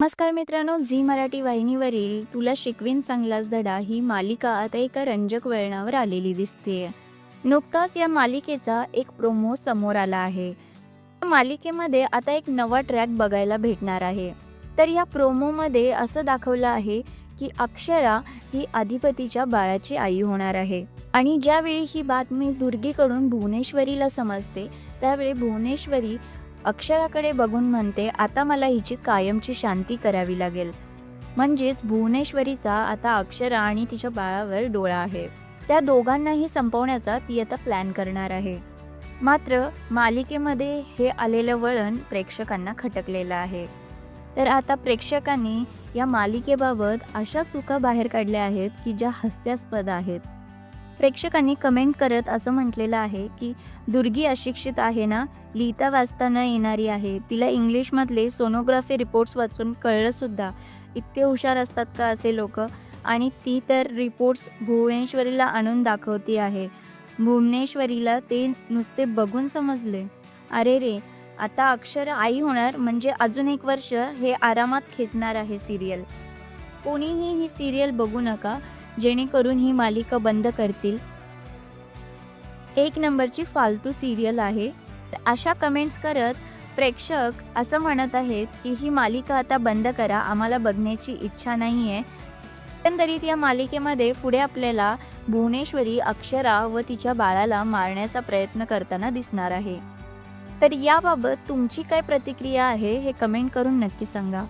नमस्कार मित्रांनो झी मराठी वाहिनीवरील तुला शिकवीन चांगलाच धडा ही मालिका आता एका रंजक वळणावर आलेली दिसते. नुकताच या मालिकेचा एक प्रोमो समोर आला आहे. मालिकेमध्ये आता एक नवा ट्रॅक बघायला भेटणार आहे. तर या प्रोमोमध्ये असं दाखवलं आहे की अक्षरा ही अधिपतीच्या बाळाची आई होणार आहे. आणि ज्यावेळी ही बातमी दुर्गीकडून भुवनेश्वरीला समजते त्यावेळी भुवनेश्वरी अक्षराकडे बघून म्हणते आता मला हिची कायमची शांती करावी लागेल. म्हणजेच भुवनेश्वरीचा आता अक्षरा आणि तिच्या बाळावर डोळा आहे. त्या दोघांनाही संपवण्याचा ती आता प्लॅन करणार आहे. मात्र मालिकेमध्ये हे आलेलं वळण प्रेक्षकांना खटकलेलं आहे. तर आता प्रेक्षकांनी या मालिकेबाबत अशा चुका बाहेर काढल्या आहेत की ज्या हास्यास्पद आहेत. प्रेक्षकांनी कमेंट करत असं म्हटलेलं आहे की दुर्गी अशिक्षित आहे ना? लिहिता वाचता न येणारी आहे. तिला इंग्लिशमधले सोनोग्राफी रिपोर्ट्स वाचून कळलंसुद्धा इतके हुशार असतात का असे लोक? आणि ती तर रिपोर्ट्स भुवनेश्वरीला आणून दाखवती आहे. भुवनेश्वरीला ते नुसते बघून समजले. अरे रे आता अक्षर आई होणार म्हणजे अजून एक वर्ष हे आरामात खेचणार आहे सिरियल कोणीही ही सिरियल बघू नका. जेणेकरून ही मालिका बंद करतील. एक नंबरची फालतू सिरियल आहे. अशा कमेंट्स करत प्रेक्षक असं म्हणत आहेत की ही मालिका आता बंद करा आम्हाला बघण्याची इच्छा नाही आहे एकंदरीत या मालिकेमध्ये पुढे आपल्याला भुवनेश्वरी अक्षरा व तिच्या बाळाला मारण्याचा प्रयत्न करताना दिसणार आहे. तर याबाबत तुमची काय प्रतिक्रिया आहे हे कमेंट करून नक्की सांगा.